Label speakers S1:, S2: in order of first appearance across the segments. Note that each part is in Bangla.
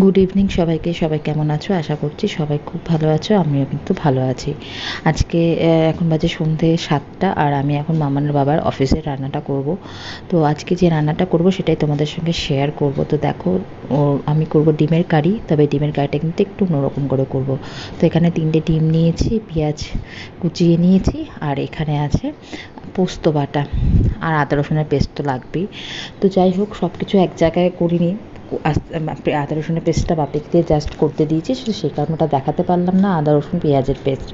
S1: গুড ইভিনিং সবাইকে। সবাই কেমন আছো? আশা করছি সবাই খুব ভালো আছো, আমিও কিন্তু ভালো আছি। আজকে এখন বাজে সন্ধে সাতটা আর আমি এখন মামানের বাবার অফিসে রান্নাটা করব। তো আজকে যে রান্নাটা করব সেটাই তোমাদের সঙ্গে শেয়ার করব। তো দেখো আমি করব ডিমের কারি, তবে ডিমের কারিটা কিন্তু একটু অন্যরকম করে করব। তো এখানে তিনটে ডিম নিয়েছি, পেঁয়াজ কুচিয়ে নিয়েছি, আর এখানে আছে পোস্ত বাটা। আর আদা রসুনের পেস্ট তো লাগবেই। তো যাই হোক সব কিছু এক জায়গায় করিনি আদা, রসুনের পেস্টটা বাপিক দিয়ে জাস্ট করতে দিয়েছি সেই কারণে ওটা দেখাতে পারলাম না, আদা, রসুন, পেঁয়াজের পেস্ট।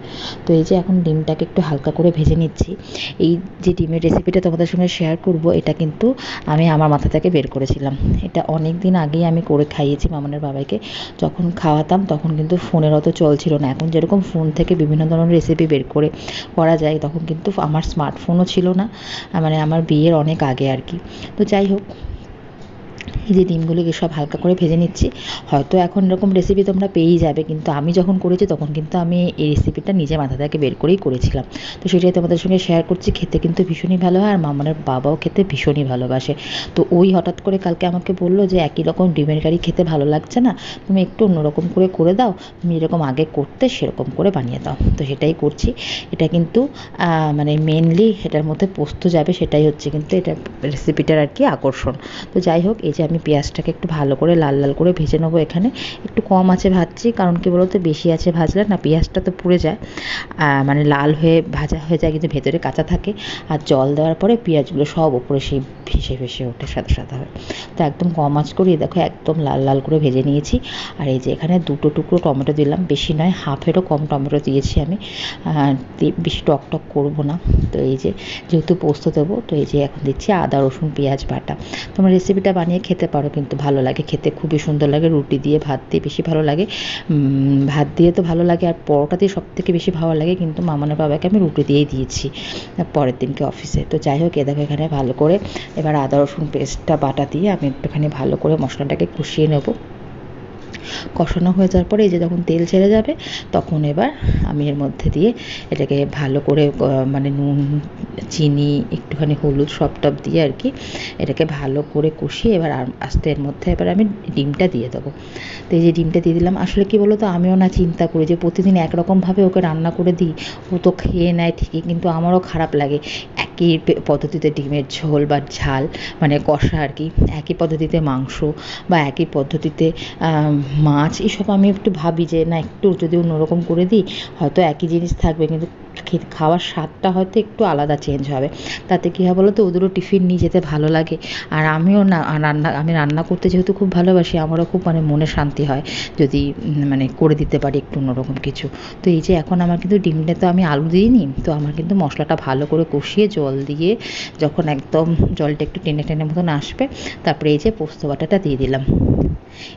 S1: তো এই যে এখন ডিমটাকে একটু হালকা করে ভেজে নিচ্ছি। এই যে ডিমের রেসিপিটা তোমাদের সঙ্গে শেয়ার করব, এটা কিন্তু আমি আমার মাথা থেকে বের করেছিলাম। এটা অনেক দিন আগেই আমি করে খাইয়েছি মামনের বাবাইকে যখন খাওয়াতাম, তখন কিন্তু ফোনের অত চলছিল না। এখন যেরকম ফোন থেকে বিভিন্ন ধরনের রেসিপি বের করে করা যায়, তখন কিন্তু আমার স্মার্টফোনও ছিল না। মানে আমার বিয়ের অনেক আগে আর কি। তো যাই হোক এই যে ডিমগুলিকে সব হালকা করে ভেজে নিচ্ছি, হয়তো এখন এরকম রেসিপি তোমরা পেয়েই যাবে, কিন্তু আমি যখন করেছি তখন কিন্তু আমি এই রেসিপিটা নিজে মাথা থেকে বের করেই করেছিলাম। তো সেটাই তোমাদের সঙ্গে শেয়ার করছি, খেতে কিন্তু ভীষণই ভালো হয়, আর মামানের বাবাও খেতে ভীষণই ভালোবাসে। তো ওই হঠাৎ করে কালকে আমাকে বলল যে, একই রকম ডিমের কারি খেতে ভালো লাগছে না, তুমি একটু অন্যরকম করে করে দাও, তুমি যেরকম আগে করতে সেরকম করে বানিয়ে দাও। তো সেটাই করছি। এটা কিন্তু মানে মেনলি এটার মধ্যে পোস্ত যাবে, সেটাই হচ্ছে কিন্তু এটা রেসিপিটার আর কি আকর্ষণ। তো যাই হোক, এই যে আমি পেঁয়াজটাকে একটু ভালো করে লাল লাল করে ভেজে নেব এখানে। একটু কম আছে ভাজছি, কারণ কি বলতো, বেশি আছে ভাজলে না পেঁয়াজটা তো পুড়ে যায়। মানে লাল হয়ে ভাজা হয়ে যায়, কিন্তু ভেতরে কাঁচা থাকে। আর জল দেওয়ার পরে পেঁয়াজগুলো সব ওপরে সেই ভেসে ভেসে ওঠে সাদা সাদা হয়। তো একদম কম আঁচ করি দেখো, একদম লাল লাল করে ভেজে নিয়েছি। আর এই যে এখানে দুটো টুকরো টমেটো দিলাম, বেশি নয় হাফেরও কম টমেটো দিয়েছি আমি। বেশি টক টক করব না। তো এই যে, যেহেতু পোস্ত দেবো, তো এই যে এখন দিচ্ছি আদা, রসুন, পেঁয়াজ, বাটা। তোমার রেসিপিটা বানিয়ে খেতে পারো কিন্তু ভালো লাগে, খেতে খুবই সুন্দর লাগে, রুটি দিয়ে ভাত দিয়ে বেশি ভালো লাগে। ভাত দিয়ে তো ভালো লাগে আর পরোটা দিয়ে সব থেকে বেশি ভালো লাগে কিন্তু মামানের বাবাকে আমি রুটি দিয়েই দিয়েছি পরের দিনকে অফিসে। তো যাই হোক, এ দেখো এখানে ভালো করে এবার আদা রসুন পেস্টটা, বাটা দিয়ে আমি একটুখানি ভালো করে মশলাটাকে কষিয়ে নেব। কষানো হয়ে যাওয়ার পরে এই যে যখন তেল ছেড়ে যাবে, তখন এবার আমি এর মধ্যে দিয়ে এটাকে ভালো করে মানে নুন, চিনি, একটুখানি হলুদ সব টপ দিয়ে আর কি এটাকে ভালো করে কষিয়ে এবার আস্তে এর মধ্যে এবার আমি ডিমটা দিয়ে দেবো। তো এই যে ডিমটা দিয়ে দিলাম, আসলে কি বলো তো আমিও না চিন্তা করি যে প্রতিদিন একরকমভাবে ওকে রান্না করে দিই, ও তো খেয়ে নেয় ঠিকই, কিন্তু আমারও খারাপ লাগে। একই পদ্ধতিতে ডিমের ঝোল বা ঝাল মানে কষা আর কি, একই পদ্ধতিতে মাংস বা একই পদ্ধতিতে মাছ, এসব আমি একটু ভাবি যে, না, একটু যদি অন্যরকম করে দিই, হয়তো একই জিনিস থাকবে। কিন্তু খাওয়ার স্বাদটা হয়তো একটু আলাদা চেঞ্জ হবে। তাতে কী হয় বলো তো ওদেরও টিফিন নিয়ে যেতে ভালো লাগে। আর আমিও না রান্না, আমি রান্না করতে যেহেতু খুব ভালোবাসি, আমারও খুব মানে মনে শান্তি হয় যদি মানে করে দিতে পারি একটু অন্যরকম কিছু। তো এই যে এখন আমার কিন্তু ডিমটা তো আমি আলু দিইনি, তো আমার কিন্তু মশলাটা ভালো করে কষিয়ে জল দিয়ে যখন একদম জলটা একটু টেনে টেনে মতন আসবে, তারপরে এই যে পোস্ত বাটাটা দিয়ে দিলাম।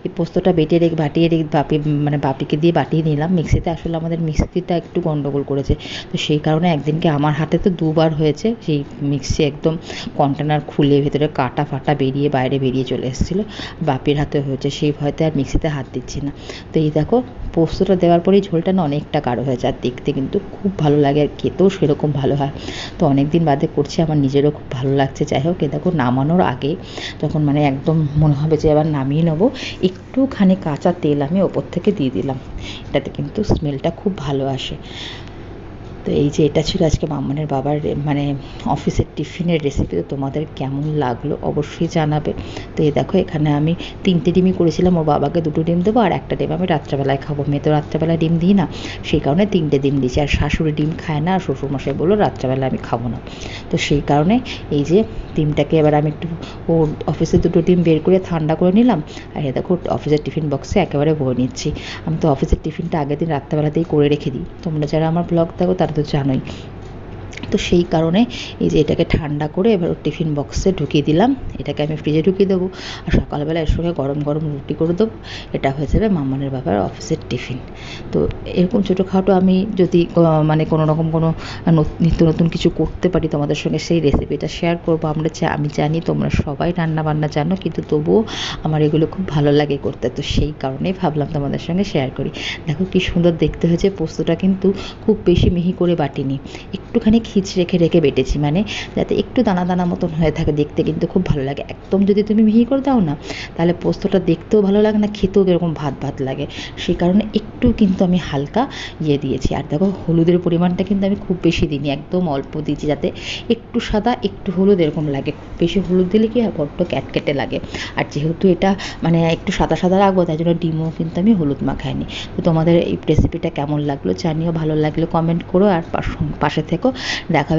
S1: এই পোস্তটা বেটে রেখে, বাটিয়ে রেখে, বাপি মানে বাপিকে দিয়ে বাটিয়ে নিলাম। মিক্সিতে আসলে আমাদের মিক্সিটা একটু গন্ডগোল করেছে। তো সেই কারণে একদিনকে আমার হাতে তো দুবার হয়েছে, সেই মিক্সি একদম কন্টেনার খুলে ভেতরে কাটা ফাটা বেরিয়ে বাইরে বেরিয়ে চলে এসেছিল। বাপির হাতে হয়েছে, সেই ভয়তে আর মিক্সিতে হাত দিচ্ছি না। তো এই দেখো পোস্তটা দেওয়ার পরেই ঝোলটা না অনেকটা গাঢ় হয়ে যায়। দেখতে কিন্তু খুব ভালো লাগে আর খেতেও সেরকম ভালো হয়। তো অনেক দিন বাদে করছি, আমার নিজেরও খুব ভালো লাগছে। যাই হোক, এ দেখো নামানোর আগে যখন মানে একদম মনে হবে যে আবার নামিয়ে নেব, একটুখানি কাঁচা তেল আমি ওপর থেকে দিয়ে দিলাম। এটাতে কিন্তু স্মেলটা খুব ভালো আসে। তো এই যে এটা ছিল আজকে মাম্মানের বাবার মানে অফিসের টিফিনের রেসিপি তো তোমাদের কেমন লাগল অবশ্যই জানাবে। তো এই দেখো, এখানে আমি তিনটে ডিমই করেছিলাম, ওর বাবাকে দুটো ডিম দেবো আর একটা ডিম আমি রাত্রেবেলায় খাব। মেয়ে তো রাত্রেবেলায় ডিম দিই না, সেই কারণে তিনটে ডিম দিয়েছি। আর শাশুড়ি ডিম খায় না, আর শ্বশুরমশাই বলল রাত্রেবেলায় আমি খাব না। তো সেই কারণে এই যে ডিমটাকে এবার আমি একটু, ও অফিসে দুটো ডিম বের করে ঠান্ডা করে নিলাম। আর এ দেখো, অফিসের টিফিন বক্সে একেবারে ভরে নিচ্ছি। আমি তো অফিসের টিফিনটা আগের দিন রাত্রেবেলাতেই করে রেখে দিই। তোমরা যারা আমার ব্লগ দেখো, তারা তো জানোই তো সেই কারণে এই যে এটাকে ঠান্ডা করে এবার টিফিন বক্সে ঢুকিয়ে দিলাম। এটাকে আমি ফ্রিজে ঢুকিয়ে দেবো। আর সকালবেলা এর সঙ্গে গরম গরম রুটি করে দেবো। এটা হয়ে যাবে মামানের বাবার অফিসের টিফিন। তো এরকম ছোটোখাটো আমি যদি মানে কোনো রকম কোনো নিত্য নতুন কিছু করতে পারি তোমাদের সঙ্গে, সেই রেসিপিটা শেয়ার করব। আমরা আমি জানি তোমরা সবাই রান্না বান্না জানো, কিন্তু তবুও আমার এগুলো খুব ভালো লাগে করতে। তো সেই কারণেই ভাবলাম তোমাদের সঙ্গে শেয়ার করি। দেখো কি সুন্দর দেখতে হয়েছে, পোস্তটা কিন্তু খুব বেশি মিহি করে বাটিনি। একটুখানি পিচ রেখে রেখে বেটেছি। মানে যাতে একটু দানা দানা মতন হয়ে থাকে দেখতে, কিন্তু খুব ভালো লাগে। একদম যদি তুমি মিহি করে দাও না, তাহলে পোস্তটা দেখতেও ভালো লাগে না, খেতেও এরকম ভাত ভাত লাগে। সেই কারণে একটু কিন্তু আমি হালকা ইয়ে দিয়েছি। আর দেখো, হলুদের পরিমাণটা কিন্তু আমি খুব বেশি দিইনি, একদম অল্প দিয়েছি যাতে একটু সাদা, একটু হলুদ এরকম লাগে। খুব বেশি হলুদ দিলে কি হয়, বড্ড ক্যাটকেটে লাগে। আর যেহেতু এটা মানে একটু সাদা সাদা রাখব, তাই জন্য ডিমও কিন্তু আমি হলুদ মাখাইনি। তো তোমাদের এই রেসিপিটা কেমন লাগল জানিও, ভালো লাগলে কমেন্ট করো, আর পাশে থেকো। দেখা